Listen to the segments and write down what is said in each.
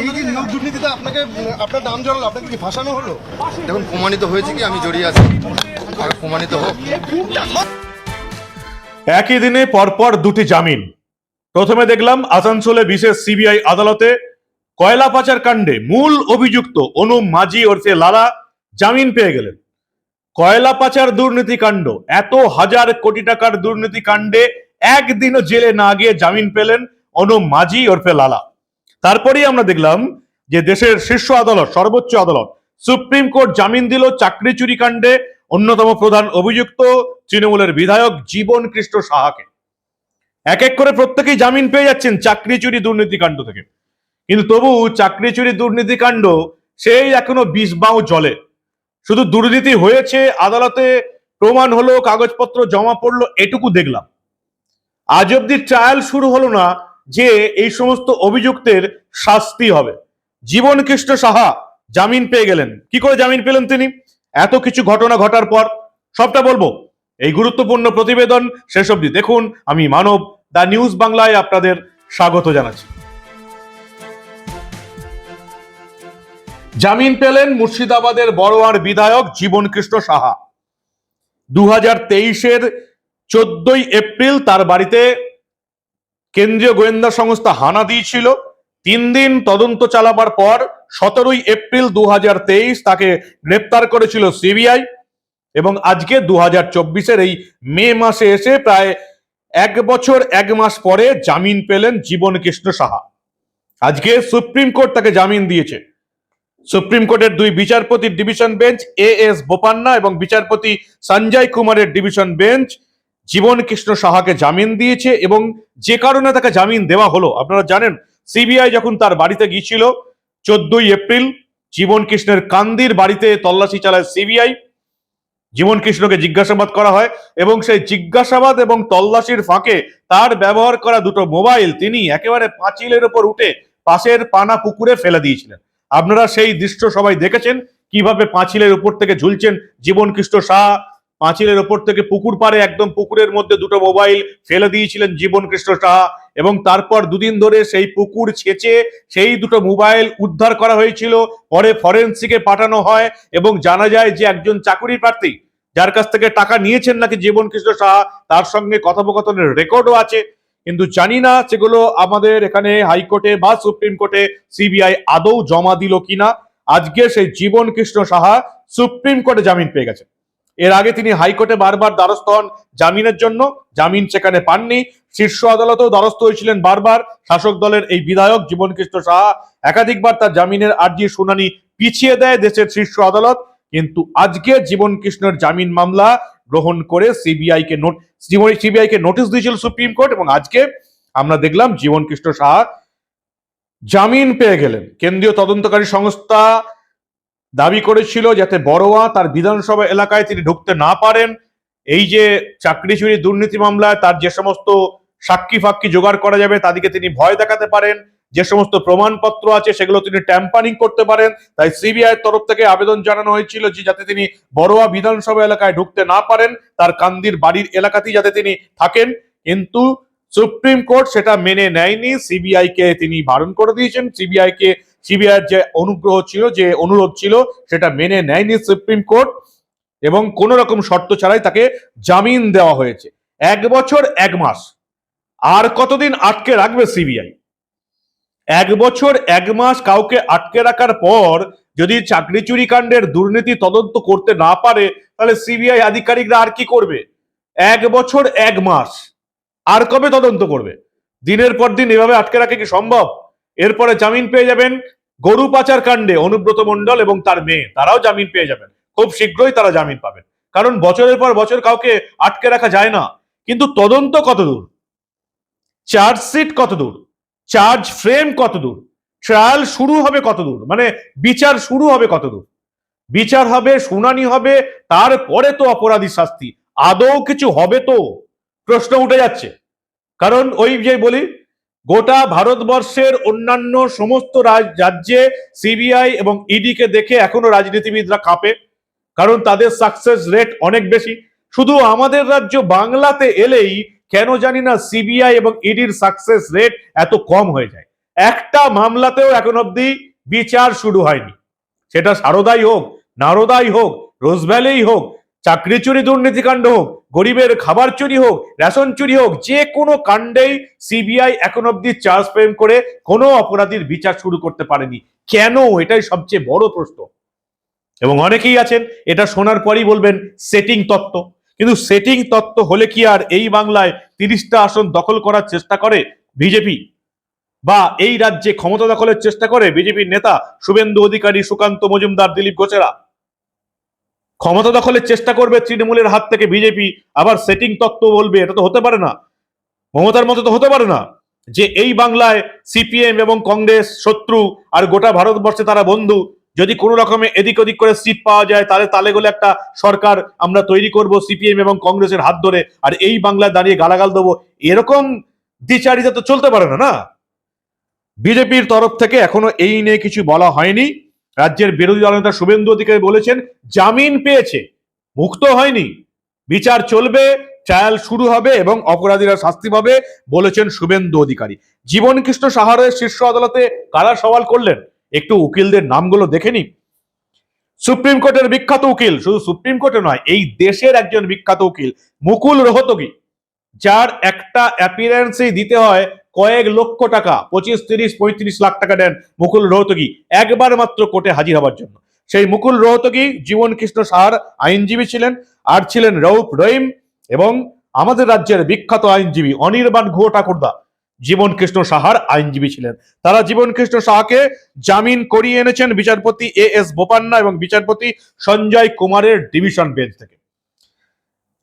এই প্রমাণিত হয়েছে কি, আমি জড়িয়ে আছি। প্রমাণিত হোক। একই দিনে পরপর দুটি জামিন। প্রথমে দেখলাম, আসানসোলে বিশেষ সিবিআই আদালতে কয়লা পাচার কাণ্ডে মূল অভিযুক্ত অনুম মাঝি ওরফে লালা জামিন পেয়ে গেলেন। কয়লা পাচার দুর্নীতি কাণ্ড, এত হাজার কোটি টাকার দুর্নীতি কাণ্ডে একদিনও জেলে না গিয়ে জামিন পেলেন অনুম মাঝি ওরফে লালা। তারপরেই আমরা দেখলাম যে দেশের শীর্ষ আদালত, সর্বোচ্চ আদালত, সুপ্রিম কোর্ট জামিন দিল চাকরি চুরি কাণ্ডে অন্যতম প্রধান অভিযুক্ত তৃণমূলের বিধায়ক জীবন কৃষ্ণ সাহাকে। এক এক করে প্রত্যেকেই জামিন পেয়ে যাচ্ছেন চাকরি চুরি দুর্নীতি কাণ্ড থেকে। কিন্তু তবু চাকরি চুরি দুর্নীতি কাণ্ড সেই এখনও বিষ বাও জলে। শুধু দুর্নীতি হয়েছে আদালতে, প্রমাণ হলো, কাগজপত্র জমা পড়ল, এটুকু দেখলাম। আজ অব্দি ট্রায়াল শুরু হলো না যে এই সমস্ত অভিযুক্তের শাস্তি হবে। জীবন কৃষ্ণ সাহা জামিন পেয়ে গেলেন। কি করে জামিন পেলেন তিনি? এত কিছু ঘটনা ঘটার পর সবটা বলব। এই গুরুত্বপূর্ণ প্রতিবেদন শেষ অবধি দেখুন। আমি মানব দা নিউজ বাংলায় আপনাদের স্বাগত জানাচ্ছি। জামিন পেলেন মুর্শিদাবাদের বড়োয়ার বিধায়ক জীবন কৃষ্ণ সাহা। দু হাজার তেইশের চোদ্দই এপ্রিল তার বাড়িতে কেন্দ্রীয় গোয়েন্দা সংস্থা হানা দিয়েছিল। তিন দিন তদন্ত চালাবার পর সতেরোই এপ্রিল দু হাজার তেইশ তাকে গ্রেপ্তার করেছিল সিবিআই এবং আজকে দু হাজার এই মে মাসে এসে প্রায় এক বছর, এক মাস পরে জামিন পেলেন জীবন কৃষ্ণ সাহা। আজকে সুপ্রিম কোর্ট তাকে জামিন দিয়েছে। সুপ্রিম কোর্টের দুই বিচারপতির division bench, A S Bopanna এবং বিচারপতি সঞ্জয় কুমারের ডিভিশন বেঞ্চ জীবন কৃষ্ণ সাহাকে জামিন দিয়েছে এবং যে কারণে তাকে জামিন দেওয়া হলো। আপনারা জানেন, সিবিআই যখন তার বাড়িতে গিয়েছিল, চোদ্দই এপ্রিল জীবন কৃষ্ণের কান্দির বাড়িতে তল্লাশি চালায় সিবিআই। জীবন কৃষ্ণকে জিজ্ঞাসাবাদ করা হয় এবং সেই জিজ্ঞাসাবাদ এবং তল্লাশির ফাঁকে তার ব্যবহার করা দুটো মোবাইল তিনি একেবারে পাঁচিলের ওপর উঠে পাশের পানা পুকুরে ফেলে দিয়েছিলেন। আপনারা সেই দৃশ্য সবাই দেখেছেন, কীভাবে পাঁচিলের উপর থেকে ঝুলছেন জীবন কৃষ্ণ শাহ পাঁচিলের ওপর থেকে পুকুর পাড়ে একদম পুকুরের মধ্যে দুটো মোবাইল ফেলে দিয়েছিলেন জীবন কৃষ্ণ সাহা এবং তারপর দুদিন ধরে সেই পুকুর ছেচে সেই দুটো মোবাইল উদ্ধার করা হয়েছিল। পরে ফরেন্সিকে পাঠানো হয় এবং জানা যায় যে একজন চাকুরি প্রার্থী যার কাছ থেকে টাকা নিয়েছেন নাকি জীবন কৃষ্ণ সাহা, তার সঙ্গে কথোপকথনের রেকর্ডও আছে। কিন্তু জানি না সেগুলো আমাদের এখানে হাইকোর্টে বা সুপ্রিম কোর্টে সিবিআই আদৌ জমা দিল কিনা। আজকে সেই জীবন কৃষ্ণ সাহা সুপ্রিম কোর্টে জামিন পেয়ে গেছেন। এর আগে তিনি হাইকোর্টে বারবার দ্বারস্থ হন জামিনের জন্য, জামিন সেখানে পাননি। শীর্ষ আদালতেও দ্বারস্থ হয়েছিলেন বারবার। শাসক দলের এই বিধায়ক জীবন কৃষ্ণ সাহা একাধিকবার তার জামিনের আর্জির শুনানি পিছিয়ে দেয় দেশের শীর্ষ আদালত। কিন্তু আজকে জীবন কৃষ্ণের জামিন মামলা গ্রহণ করে সিবিআই কে নোট সিবিআই কে নোটিশ দিয়েছিল সুপ্রিম কোর্ট এবং আজকে আমরা দেখলাম জীবন কৃষ্ণ সাহা জামিন পেয়ে গেলেন। কেন্দ্রীয় তদন্তকারী সংস্থা দাবি করেছিল যাতে বড়োয়া তার বিধানসভা এলাকায় তিনি ঢুকতে না পারেন। এই যে চাকরি চুরি দুর্নীতি মামলায় তার যে সমস্ত সাক্ষী ফাক্কি জোগাড় করা যাবে তাদেরকে তিনি ভয় দেখাতে পারেন। যে সমস্ত প্রমাণপত্র আছে, সেগুলো তিনি ট্যাম্পারিং করতে পারেন। তাই সিবিআই তরফ থেকে আবেদন জানানো হয়েছিল যে যাতে তিনি বড়োয়া বিধানসভা এলাকায় ঢুকতে না পারেন, তার কান্দির বাড়ির এলাকাতেই যাতে তিনি থাকেন। কিন্তু সুপ্রিম কোর্ট সেটা মেনে নেয়নি। সিবিআই কে তিনি বারণ করে দিয়েছেন। সিবিআই কে সিবিআই যে অনুগ্রহ ছিল, যে অনুরোধ ছিল, সেটা মেনে নেয়নি সুপ্রিম কোর্ট এবং কোন রকম শর্ত ছাড়াই তাকে জামিন দেওয়া হয়েছে। এক বছর, এক মাস। আর কতদিন আটকে রাখবে সিবিআই? এক বছর, এক মাস কাউকে আটকে রাখার পর যদি চাকরি চুরি কাণ্ডের দুর্নীতি তদন্ত করতে না পারে, তাহলে সিবিআই আধিকারিকরা আর কি করবে? এক বছর, এক মাস। আর কবে তদন্ত করবে? দিনের পর দিন এভাবে আটকে রাখে কি সম্ভব? এরপরে জামিন পেয়ে যাবেন গরু পাচার কাণ্ডে অনুব্রত মণ্ডল এবং তার মেয়ে। তারাও জামিন পেয়ে যাবেন। খুব শীঘ্রই তারা জামিন পাবেন। কারণ বছরের পর বছর কাউকে আটকে রাখা যায় না। কিন্তু তদন্ত কত দূর? চার্জশিট কত দূর? চার্জ ফ্রেম কত দূর? ট্রায়াল শুরু হবে কত দূর? মানে বিচার শুরু হবে কত দূর? বিচার হবে, শুনানি হবে, তারপরে তো অপরাধী শাস্তি। আদৌ কিছু হবে তো? প্রশ্ন উঠে যাচ্ছে। কারণ ওই যে বলি গোটা ভারতবর্ষের অন্যান্য সমস্ত রাজ্যে সিবিআই এবং ইডি কে দেখে এখনও রাজনীতিবিদরা কাঁপে, কারণ তাদের সাকসেস রেট অনেক বেশি। শুধু আমাদের রাজ্য বাংলাতে এলেই কেন জানি না সিবিআই এবং ইডির সাকসেস রেট এত কম হয়ে যায়। একটা মামলাতেও এখন অবধি বিচার শুরু হয়নি। সেটা সারদাই হোক, নারদাই হোক, রোজভ্যালেই হোক চাকরি চুরি দুর্নীতিকাণ্ড হোক, গরিবের খাবার চুরি হোক, রেশন চুরি হোক, যে কোনো কাণ্ডেই সিবিআই এখন অব্দি চার্জ ফ্রেম করে কোনো অপরাধীর বিচার শুরু করতে পারেনি। কেন? এটাই সবচেয়ে বড় প্রশ্ন। এবং অনেকেই আছেন, এটা শোনার পরই বলবেন সেটিং তত্ত্ব। কিন্তু সেটিং তত্ত্ব হলে কি আর এই বাংলায় তিরিশটা আসন দখল করার চেষ্টা করে বিজেপি? বা এই রাজ্যে ক্ষমতা দখলের চেষ্টা করে বিজেপির নেতা শুভেন্দু অধিকারী, সুকান্ত মজুমদার, দিলীপ ঘোষেরা? ক্ষমতা দখলের চেষ্টা করবে তৃণমূলের হাত থেকে বিজেপি, আবার সেটিং তত্ত্ব বলবে, এটা তো হতে পারে না। মমতার মতো তো হতে পারে না। যে এই বাংলায় সিপিএম এবং কংগ্রেস শত্রু আর গোটা ভারতবর্ষে তারা বন্ধু, যদি কোনো রকমে এদিক ওদিক করে সিট পাওয়া যায়, তাহলে তালে গলে একটা সরকার আমরা তৈরি করব সিপিএম এবং কংগ্রেসের হাত ধরে, আর এই বাংলায় দাঁড়িয়ে গালাগাল দেবো, এরকম দ্বিচারিতা তো চলতে পারে না না? বিজেপির তরফ থেকে এখনও এই নিয়ে কিছু বলা হয়নি। রাজ্যের বিরোধী দলনেতা শুভেন্দু অধিকারী বলেছেন, জামিন পেয়েছে, মুক্ত হয়নি, বিচার চলবে, ট্রায়াল শুরু হবে এবং অপরাধীরা শাস্তি পাবে বলেছেন শুভেন্দু অধিকারী। জীবনকৃষ্ণ সাহারের শীর্ষ আদালতে কারা সওয়াল করলেন? একটু উকিলদের নামগুলো দেখে নিন সুপ্রিম কোর্টের বিখ্যাত উকিল, শুধু সুপ্রিম কোর্টে নয়, এই দেশের একজন বিখ্যাত উকিল, মুকুল রোহতগি, যার একটা অ্যাপিয়ারেন্সেই দিতে হয় কয়েক লক্ষ টাকা, পঁচিশ, তিরিশ, পঁয়ত্রিশ লাখ টাকা দেন মুকুল রোহতগি, একবার মাত্র কোর্টে হাজির হবার জন্য। সেই মুকুল রোহতগি, জীবন কৃষ্ণ সাহার আইনজীবী ছিলেন, আর ছিলেন রৌপ রহিম এবং আমাদের রাজ্যের বিখ্যাত আইনজীবী অনির্বাণ ঘুয়ো ঠাকুরদা, জীবন কৃষ্ণ সাহার আইনজীবী ছিলেন। তারা জীবন কৃষ্ণ সাহাকে জামিন করিয়ে এনেছেন বিচারপতি এ এস বোপান্না এবং বিচারপতি সঞ্জয় কুমারের ডিভিশন বেঞ্চ থেকে।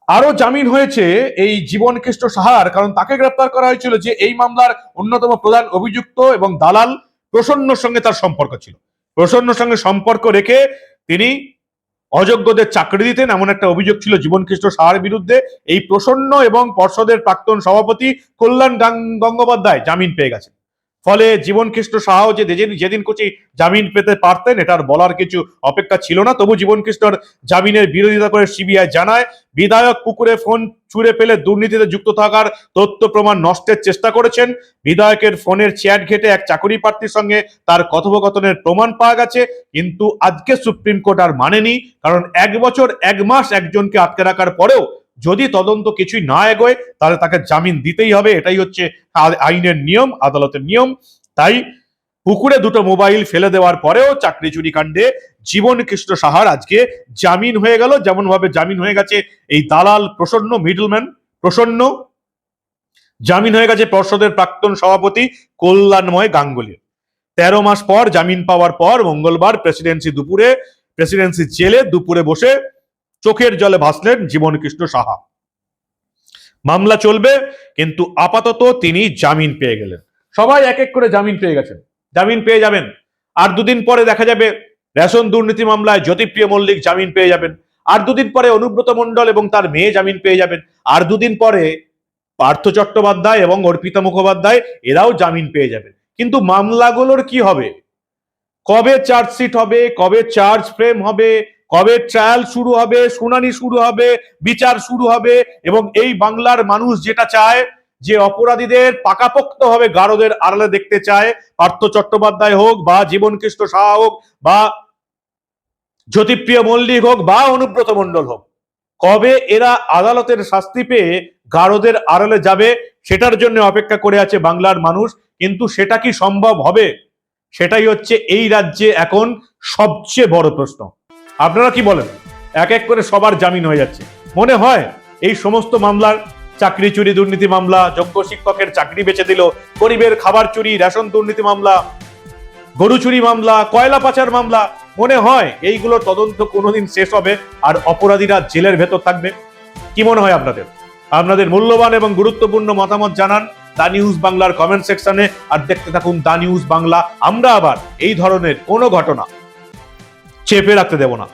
আরও জামিন হয়েছে এই জীবন কৃষ্ণ সাহার, কারণ তাকে গ্রেপ্তার করা হয়েছিল যে এই মামলার অন্যতম প্রধান অভিযুক্ত এবং দালাল প্রসন্নর সঙ্গে তার সম্পর্ক ছিল। প্রসন্নর সঙ্গে সম্পর্ক রেখে তিনি অযোগ্যদের চাকরি দিতেন, এমন একটা অভিযোগ ছিল জীবন কৃষ্ণ সাহার বিরুদ্ধে। এই প্রসন্ন এবং পর্ষদের প্রাক্তন সভাপতি কল্যাণ গঙ্গোপাধ্যায় জামিন পেয়ে গেছেন। ফলে জীবন কৃষ্ণ সাহাও যে যেদিন কুচি জামিন পেতে পারতেন, এটার বলার কিছু অপেক্ষা ছিল না। তবু জীবন কৃষ্ণর জামিনের বিরোধিতা করে সিবিআই জানায়, বিধায়ক পুকুরে ফোন ছুঁড়ে ফেলে দুর্নীতিতে যুক্ত থাকার তথ্য প্রমাণ নষ্টের চেষ্টা করেছেন। বিধায়কের ফোনের চ্যাট ঘেটে এক চাকরি প্রার্থীর সঙ্গে তার কথোপকথনের প্রমাণ পাওয়া গেছে, কিন্তু আজকে সুপ্রিম কোর্ট আর মানেনি, কারণ এক বছর, এক মাস একজনকে আটকে রাখার পরেও যদি তদন্ত কিছুই না এগোয়, তাহলে তাকে জামিন দিতেই হবে। এটাই হচ্ছে আইনের নিয়ম, আদালতের নিয়ম। তাই পুকুরে দুটো মোবাইল ফেলে দেওয়ার পরেও চাকরি চুরি কাণ্ডে জীবন কৃষ্ণ সাহার আজকে জামিন হয়ে গেল। যেমন ভাবে জামিন হয়ে গেছে এই দালাল প্রসন্ন, মিডলম্যান প্রসন্ন। জামিন হয়ে গেছে পর্ষদের প্রাক্তন সভাপতি কল্যাণময় গাঙ্গুলি। তেরো মাস পর জামিন পাওয়ার পর মঙ্গলবার প্রেসিডেন্সি দুপুরে, প্রেসিডেন্সি জেলে দুপুরে বসে চোখের জলে ভাসলেন জীবন কৃষ্ণ সাহা। মামলা চলবে, কিন্তু আপাতত তিনি জামিন পেয়ে গেলেন। সবাই এক এক করে জামিন পেয়ে গেছেন। জামিন পেয়ে যাবেন। আর দুদিন পরে দেখা যাবে রেশন দুর্নীতি মামলায় জ্যোতিপ্রিয় মল্লিক জামিন পেয়ে যাবেন। আর দুদিন পরে অনুব্রত মণ্ডল এবং তার মেয়ে জামিন পেয়ে যাবেন। আর দুদিন পরে পার্থ চট্টোপাধ্যায় এবং অর্পিতা মুখোপাধ্যায়, এরাও জামিন পেয়ে যাবেন। কিন্তু মামলাগুলোর কি হবে? কবে চার্জশিট হবে? কবে চার্জ ফ্রেম হবে? কবে ট্রায়াল শুরু হবে, শুনানি শুরু হবে, বিচার শুরু হবে এবং এই বাংলার মানুষ যেটা চায় যে অপরাধীদের পাকাপোক্ত হবে গারদের আড়ালে দেখতে চায়, পার্থ চট্টোপাধ্যায় হোক বা জীবনকৃষ্ণ সাহা হোক বা জ্যোতিপ্রিয় মল্লিক হোক বা অনুব্রত মণ্ডল হোক, কবে এরা আদালতের শাস্তি পেয়ে গারদের আড়ালে যাবে সেটার জন্য অপেক্ষা করে আছে বাংলার মানুষ, কিন্তু সেটা কি সম্ভব হবে? সেটাই হচ্ছে এই রাজ্যে এখন সবচেয়ে বড় প্রশ্ন। আপনারা কি বলেন? এক এক করে সবার জামিন হয়ে যাচ্ছে। মনে হয় এই সমস্ত মামলার চাকরি চুরি, দুর্নীতি মামলা, যোগ্য শিক্ষকের চাকরি বেঁচে দিল, গরিবের খাবার চুরি, রেশন দুর্নীতি মামলা, গরু চুরি মামলা, কয়লা পাচার মামলা, মনে হয় এইগুলোর তদন্ত কোনোদিন শেষ হবে আর অপরাধীরা জেলের ভেতর থাকবে। কি মনে হয় আপনাদের? আপনাদের মূল্যবান এবং গুরুত্বপূর্ণ মতামত জানান দা নিউজ বাংলার কমেন্ট সেকশনে আর দেখতে থাকুন দা নিউজ বাংলা। আমরা আবার এই ধরনের কোনো ঘটনা চেপে রাখতে দেব না।